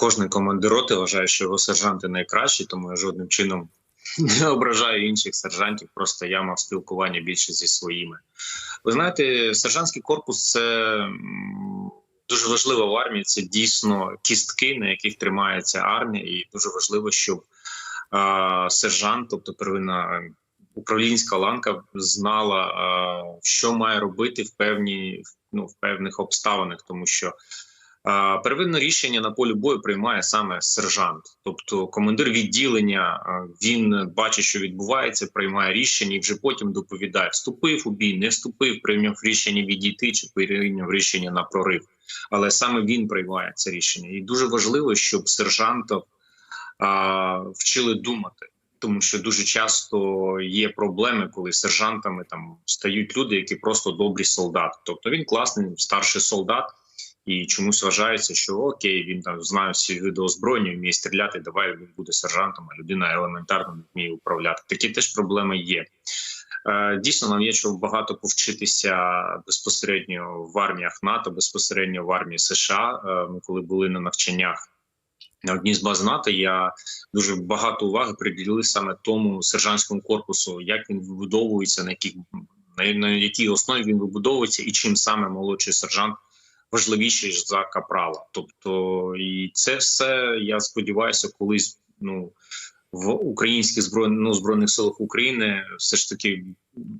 кожний командир роти вважає, що його сержанти найкращі, тому я жодним чином не ображаю інших сержантів. Просто я мав спілкування більше зі своїми. Ви знаєте, сержантський корпус це дуже важливо в армії. Це дійсно кістки, на яких тримається армія, і дуже важливо, щоб сержант, тобто первинна управлінська ланка, знала, що має робити в певні ну, в певних обставинах, тому що. Первинне рішення на полі бою приймає саме сержант, тобто командир відділення. Він бачить, що відбувається, приймає рішення і вже потім доповідає: вступив у бій, не вступив, прийняв рішення відійти чи прийняв рішення на прорив. Але саме він приймає це рішення, і дуже важливо, щоб сержантів вчили думати. Тому що дуже часто є проблеми, коли сержантами там стають люди, які просто добрі солдати. Тобто він класний старший солдат, і чомусь вважається, що окей, він там знає всі види озброєння, вміє стріляти. Давай він буде сержантом, а людина елементарно не вміє управляти. Такі теж проблеми є. Е, Дійсно, нам є чого багато повчитися безпосередньо в арміях НАТО, безпосередньо в армії США. Е, Ми коли були на навчаннях на одній з баз НАТО, я дуже багато уваги приділив саме тому сержантському корпусу, як він вибудовується, на яких на, на якій основі він вибудовується, і чим саме молодший сержант важливіший ж за капрала. Тобто, і це все я сподіваюся, колись ну в українських збройних ну, збройних силах України все ж таки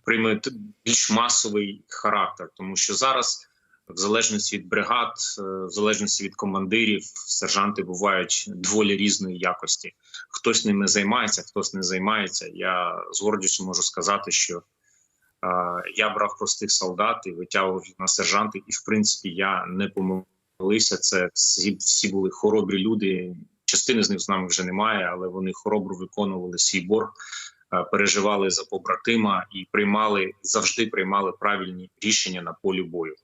прийме більш масовий характер, тому що зараз. В залежності від бригад, е, в залежності від командирів, сержанти бувають доволі різної якості. Хтось ними займається, хтось не займається. Я з гордістю можу сказати, що я брав простих солдат і витягував їх на сержанти, і в принципі я не помилився. Це всі, всі були хоробрі люди. Частини з них з нами вже немає, але вони хоробро виконували свій борг, переживали за побратима і приймали завжди приймали правильні рішення на полі бою.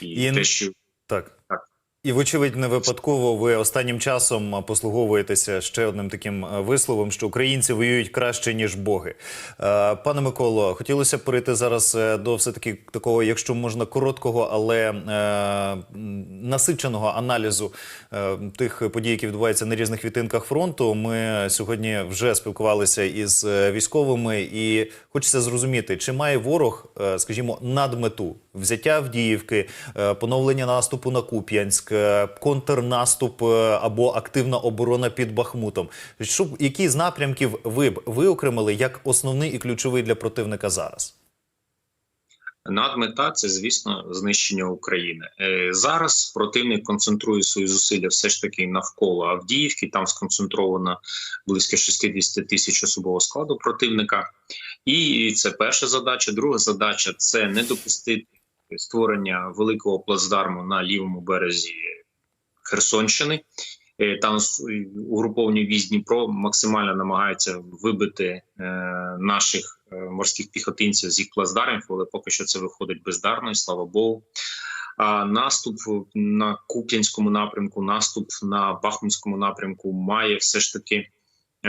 І, І- те, що Так. Так. І, вочевидь, не випадково ви останнім часом послуговуєтеся ще одним таким е, висловом, що українці воюють краще ніж боги. Е, Пане Миколо, хотілося б перейти зараз е, до все таки такого, якщо можна, короткого, але насиченого аналізу тих подій, які відбуваються на різних відтинках фронту. Ми сьогодні вже спілкувалися із військовими, і хочеться зрозуміти, чи має ворог, скажімо, надмету взяття Авдіївки, е, поновлення наступу на Куп'янськ, е, контрнаступ е, або активна оборона під Бахмутом. Що які з напрямків ви б виокремили як основний і ключовий для противника зараз? надмета це, звісно, знищення України. Зараз противник концентрує свої зусилля все ж таки навколо Авдіївки. Там сконцентровано близько 60 тисяч особового складу противника. І це перша задача. Друга задача це не допустити створення великого плацдарму на лівому березі Херсонщини. Е, Там угруповання військ Дніпро максимально намагаються вибити е, наших е, морських піхотинців з їх плацдармів, але поки що це виходить бездарно, і слава Богу. А наступ на Куп'янському напрямку, наступ на Бахмутському напрямку має все ж таки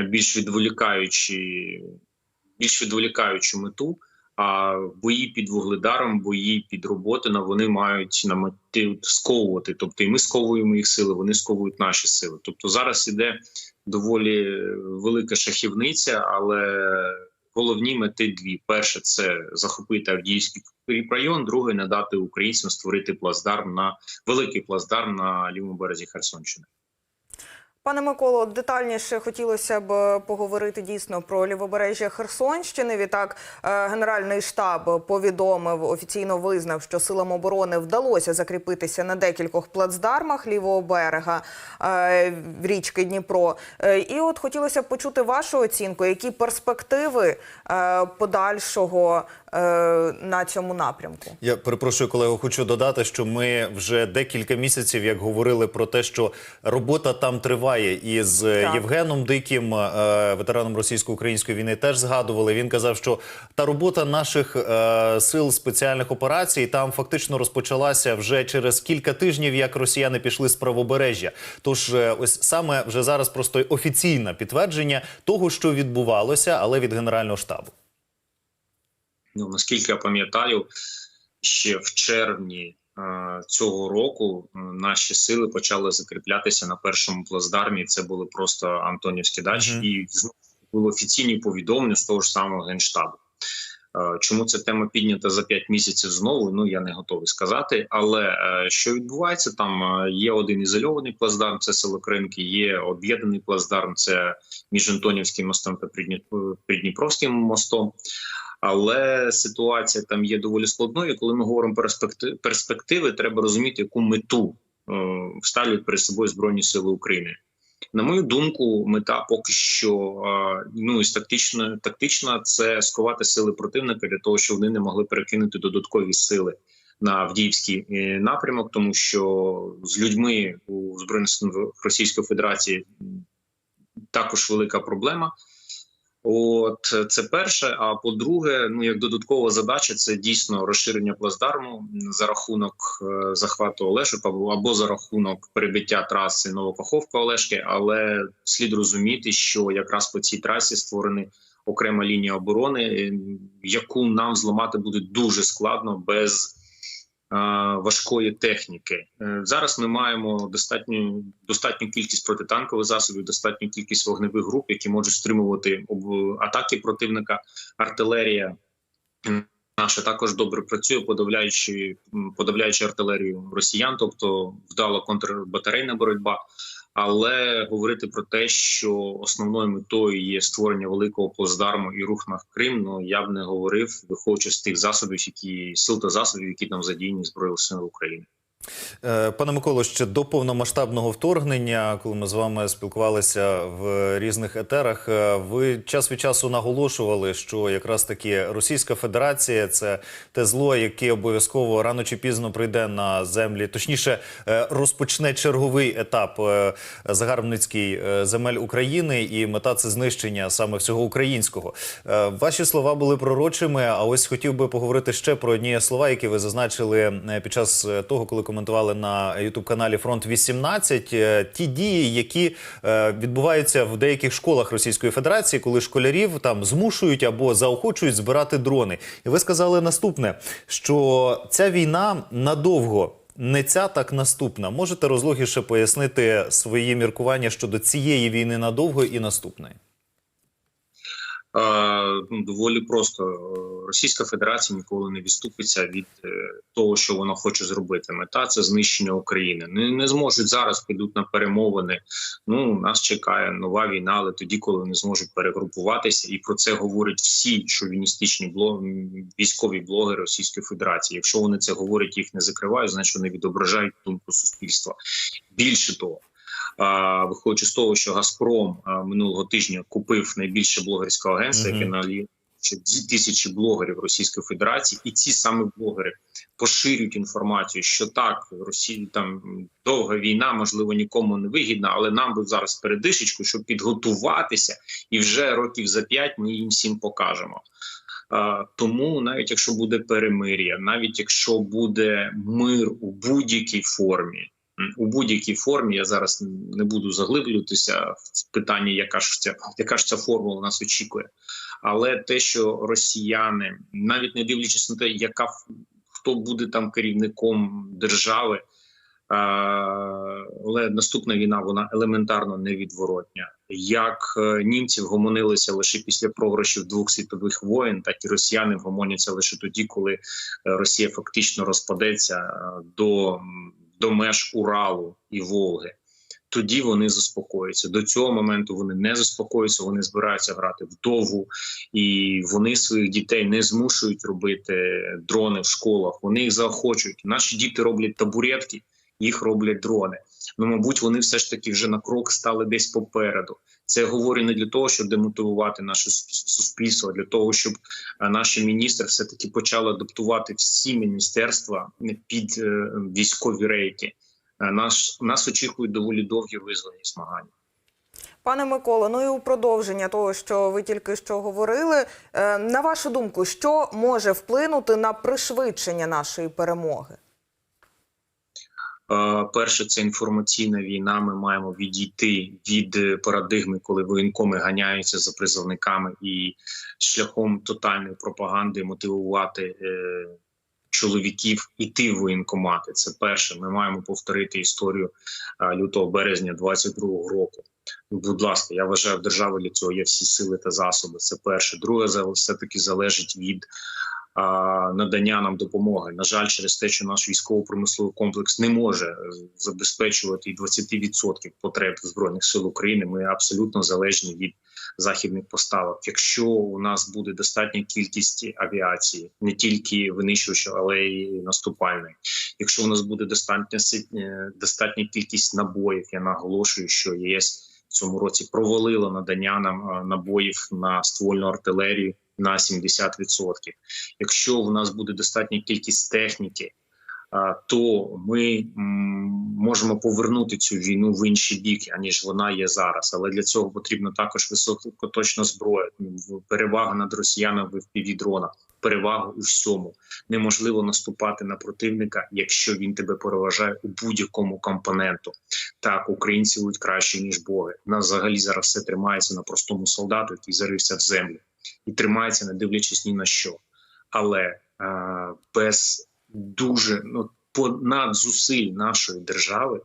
більш відволікаючі, більш відволікаючу мету. А бої під вугледаром, бої під Роботино, вони мають на меті сковувати. Тобто, і ми сковуємо їх сили, вони сковують наші сили. Тобто, зараз іде доволі велика шахівниця, але головні мети дві: перше це захопити Авдіївський район, друге не дати українцям створити плацдарм на великий плацдарм на лівому березі Херсонщини. Пане Миколо, детальніше хотілося б поговорити дійсно про лівобережжя Херсонщини. Відтак, е, Генеральний штаб повідомив, офіційно визнав, що силам оборони вдалося закріпитися на декількох плацдармах лівого берега е, річки Дніпро. Е, І от хотілося б почути вашу оцінку, які перспективи е, подальшого е, на цьому напрямку. Я перепрошую, колего, хочу додати, що ми вже декілька місяців як говорили про те, що робота там триває. Із е, Так. Євгеном Диким, е, ветераном російсько-української війни, теж згадували. Він казав, що та робота наших е, сил спеціальних операцій там фактично розпочалася вже через кілька тижнів, як росіяни пішли з правобережжя. Тож, е, ось саме вже зараз просто офіційне підтвердження того, що відбувалося, але від генерального штабу. Ну наскільки я пам'ятаю, ще в червні е, цього року наші сили почали закріплятися на першому плацдармі. Це були просто Антонівські дачі, Мгм. і знову були офіційні повідомлення з того ж самого генштабу. Е, Чому ця тема піднята за 5 місяців знову? Ну я не готовий сказати. Але е, що відбувається, там е, є один ізольований плацдарм, це село Кринки, є об'єднаний плацдарм, це між Антонівським мостом та Придні- Придніпровським мостом. Але ситуація там є доволі складною. Коли ми говоримо про перспекти- перспективи, треба розуміти, яку мету е, вставлять перед собою Збройні Сили України. На мою думку, мета поки що е, ну із тактична, тактична це сховати сили противника для того, щоб вони не могли перекинути додаткові сили на Авдіївський е, напрямок, тому що з людьми у збройних Російської Федерації також велика проблема. От це перше. А по-друге, ну як додаткова задача, це дійсно розширення плацдарму за рахунок е, захвату Олешок або, за рахунок перебиття траси Новокаховка Олешки. Але слід розуміти, що якраз по цій трасі створена окрема лінія оборони, е, яку нам зламати буде дуже складно без е, важкої техніки. Е, Зараз ми маємо достатню достатню кількість протитанкових засобів, достатню кількість вогневих груп, які можуть стримувати атаки противника. Артилерія наша також добре працює, подавляючи подавляючи артилерію росіян, тобто вдала контрбатарейна боротьба. Але говорити про те, що основною метою є створення великого плацдарму і рух на Крим, ну я б не говорив, виходячи з тих засобів, які сил та засобів, які там задіяні збройні сили України. Е, Пане Миколо, ще до повномасштабного вторгнення, коли ми з вами спілкувалися в різних етерах, е, ви час від часу наголошували, що якраз таки Російська Федерація це те зло, яке обов'язково рано чи пізно прийде на землі, точніше е, розпочне черговий етап загарбницький земель України, і мета це знищення саме всього українського. Ваші слова були пророчими. А ось хотів би поговорити ще про одні слова, які ви зазначили під час того, коли коментували на ютуб каналі Фронт 18 Е, ті дії, які е, відбуваються в деяких школах Російської Федерації, коли школярів там змушують або заохочують збирати дрони. І ви сказали наступне: що ця війна надовго. Не ця так наступна. Можете розлогіше пояснити свої міркування щодо цієї війни надовго і наступної? Е, ну, доволі просто Е, Російська Федерація ніколи не відступиться від е, того, що вона хоче зробити. Мета це знищення України. Не, не зможуть зараз підуть на перемовини. Ну нас чекає нова війна, але тоді, коли вони зможуть перегрупуватися, і про це говорять всі шовіністичні блог... військові блогери Російської Федерації. Якщо вони це говорять, їх не закривають, значить вони відображають думку суспільства. Більше того. Виходячи з того, що Газпром минулого тижня купив найбільше блогерське агентство, Мгм. яке наліє дві тисячі блогерів Російської Федерації, і ці саме блогери поширюють інформацію, що так Росії там довга війна, можливо, нікому не вигідна, але нам би зараз передишечку, щоб підготуватися, і вже років за п'ять ми їм всім покажемо. Тому навіть якщо буде перемир'я, навіть якщо буде мир у будь-якій формі, у будь-якій формі я зараз не буду заглиблюватися в питання, яка ж ця яка ж ця формула нас очікує. Але те, що росіяни, навіть не дивлячись на те, яка хто буде там керівником держави, але наступна війна вона елементарно невідворотня. Як е, німці вгомонилися лише після програшів двох світових воєн, так і росіяни вгомоняться лише тоді, коли е, Росія фактично розпадеться е, до, до меж Уралу і Волги. Тоді вони заспокоюються. До цього моменту вони не заспокоюються, вони збираються грати вдовгу, і вони своїх дітей не змушують робити дрони в школах. Вони їх заохочують. Наші діти роблять табуретки, їх роблять дрони. Ну, мабуть, вони все ж таки вже на крок стали десь попереду. Це я говорю не для того, щоб демотивувати наше суспільство, а для того, щоб е, наші міністри все таки почали адаптувати всі міністерства під е, військові рейки. Е, Нас нас очікують доволі довгі визвольні змагання. Пане Миколо, ну і у продовження того, що ви тільки що говорили, е, на вашу думку, що може вплинути на пришвидшення нашої перемоги? Е, Перше, це інформаційна війна. Ми маємо відійти від е, парадигми, коли воєнкоми ганяються за призовниками і шляхом тотальної пропаганди мотивувати е, чоловіків іти в воєнкомати. Це перше. Ми маємо повторити історію лютого березня 22-го року. Будь ласка, я вважаю, в для цього є всі сили та засоби. Це перше. Друге, за- все-таки залежить від а, надання нам допомоги. На жаль, через те, що наш військово-промисловий комплекс не може е, забезпечувати і 20% потреб збройних сил України. Ми абсолютно залежні від західних поставок. Якщо у нас буде достатня кількість авіації, не тільки винищувачів, але й наступальної. Якщо у нас буде достатня е, достатня кількість набоїв, я наголошую, що ЄС в цьому році провалило надання нам е, набоїв на ствольну артилерію на 70%. Якщо у нас буде достатня кількість техніки, то ми можемо повернути цю війну в інший бік, аніж вона є зараз. Але для цього потрібно також високоточна зброя, перевага над росіянами в півдронах, перевага у всьому. Неможливо наступати на противника, якщо він тебе переважає у будь-якому компоненту. Так, українці будуть краще ніж боги. Нас взагалі зараз все тримається на простому солдату, який зарився в землю, і тримається, не дивлячись ні на що. Але без дуже ну понад зусиль нашої держави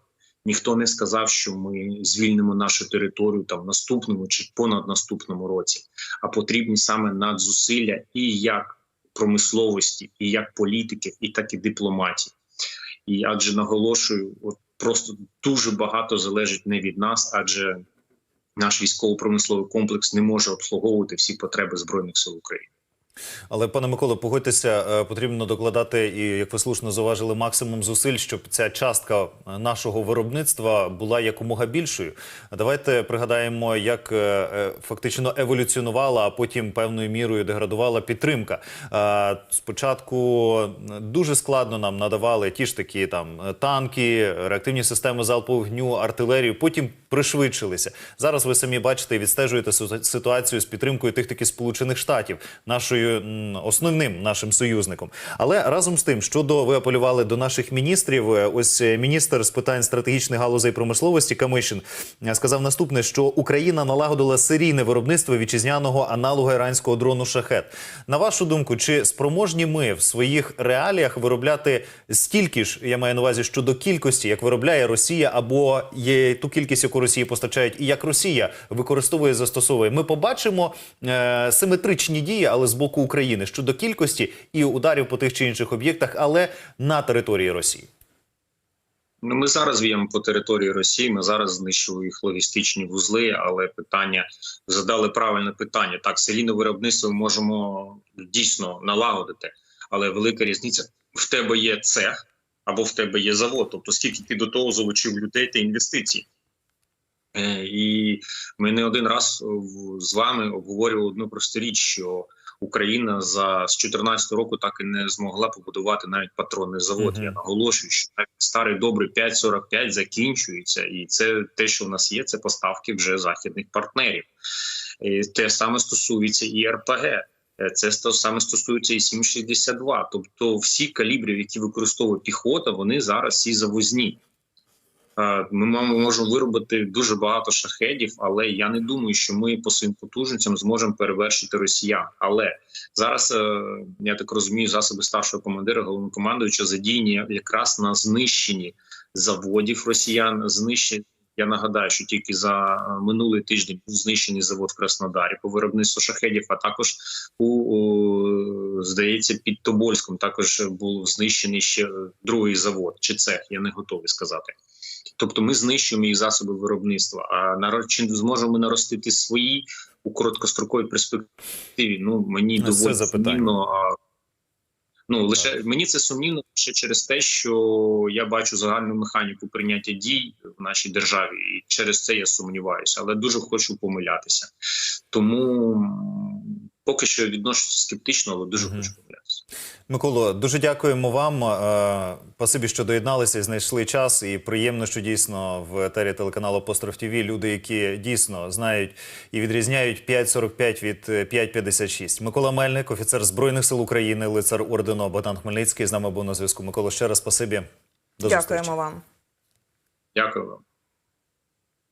ніхто не сказав, що ми звільнимо нашу територію там в наступному чи понад наступному році, а потрібні саме надзусилля і як промисловості, і як політики, і так і дипломатії. І адже наголошую, от просто дуже багато залежить не від нас, адже наш військово-промисловий комплекс не може обслуговувати всі потреби збройних сил України. Але пане Миколо, погодьтеся, е, потрібно докладати і як ви слушно зауважили, максимум зусиль, щоб ця частка е, нашого виробництва була якомога більшою. Давайте пригадаємо, як е, фактично еволюціонувала, а потім певною мірою деградувала підтримка. Спочатку дуже складно нам надавали ті ж такі там танки, реактивні системи залпового вогню, артилерію. Потім пришвидшилися. Зараз ви самі бачите і відстежуєте ситуацію з підтримкою тих таки сполучених штатів, нашою основним нашим союзником. Але разом з тим, щодо ви апелювали до наших міністрів, е, ось е, міністр з питань стратегічних галузей промисловості Камишин е, сказав наступне: що Україна налагодила серійне виробництво вітчизняного аналога іранського дрону Шахет. На вашу думку, чи спроможні ми в своїх реаліях виробляти стільки ж, я маю на увазі щодо кількості, як виробляє Росія, або є ту кількість, яку Росії постачають, і як Росія використовує застосовує? Ми побачимо е, симетричні дії, але з боку України щодо кількості і ударів по тих чи інших об'єктах, але на території Росії. Ну, ми зараз віємо по території Росії. Ми зараз знищили їх логістичні вузли. Але питання задали правильне питання. Так, серійне виробництво можемо дійсно налагодити, але велика різниця в тебе є цех або в тебе є завод. Тобто, скільки ти до того залучив людей та інвестицій. Е, І ми не один раз з вами обговорювали одну просту річ, що Україна за з 14 року так і не змогла побудувати навіть патронний завод. Мгм. Я наголошую, що так старий добрий 5.45 закінчується, і це те, що в нас є, це поставки вже західних партнерів. І те саме стосується і РПГ. Е, Це саме стосується і 7,62. Тобто, всі калібри, які використовує піхота, вони зараз всі завозні. Е, Ми можемо виробити дуже багато шахедів, але я не думаю, що ми по своїм потужностям зможемо перевершити росіян. Але зараз е, я так розумію, засоби старшого командира, головнокомандуюча задіяні якраз на знищенні заводів росіян. Знищені. Я нагадаю, що тільки за е, минулий тиждень був знищений завод в Краснодарі по виробництву шахедів, а також у, у здається під Тобольськом також був знищений ще другий завод чи цех. Я не готовий сказати. Тобто ми знищуємо їх засоби виробництва. А наро- чи зможемо наростити свої у короткостроковій перспективі? Ну мені Це доволі запитання. сумнівно. А, ну лише мені це сумнівно ще через те, що я бачу загальну механіку прийняття дій в нашій державі, і через це я сумніваюся, але дуже хочу помилятися. Тому поки що відношуся скептично, але дуже Мгм. хочу помилятися. Миколо, дуже дякуємо вам. Е, Спасибі, що доєдналися і знайшли час. І приємно, що дійсно в етері телеканалу Постров ТВ люди, які дійсно знають і відрізняють 5.45 від е, 5.56. Микола Мельник, офіцер Збройних сил України, лицар ордену Богдан Хмельницький. З нами був на зв'язку. Микола, ще раз спасибі. До зустрічі. Дякуємо вам. Дякую вам.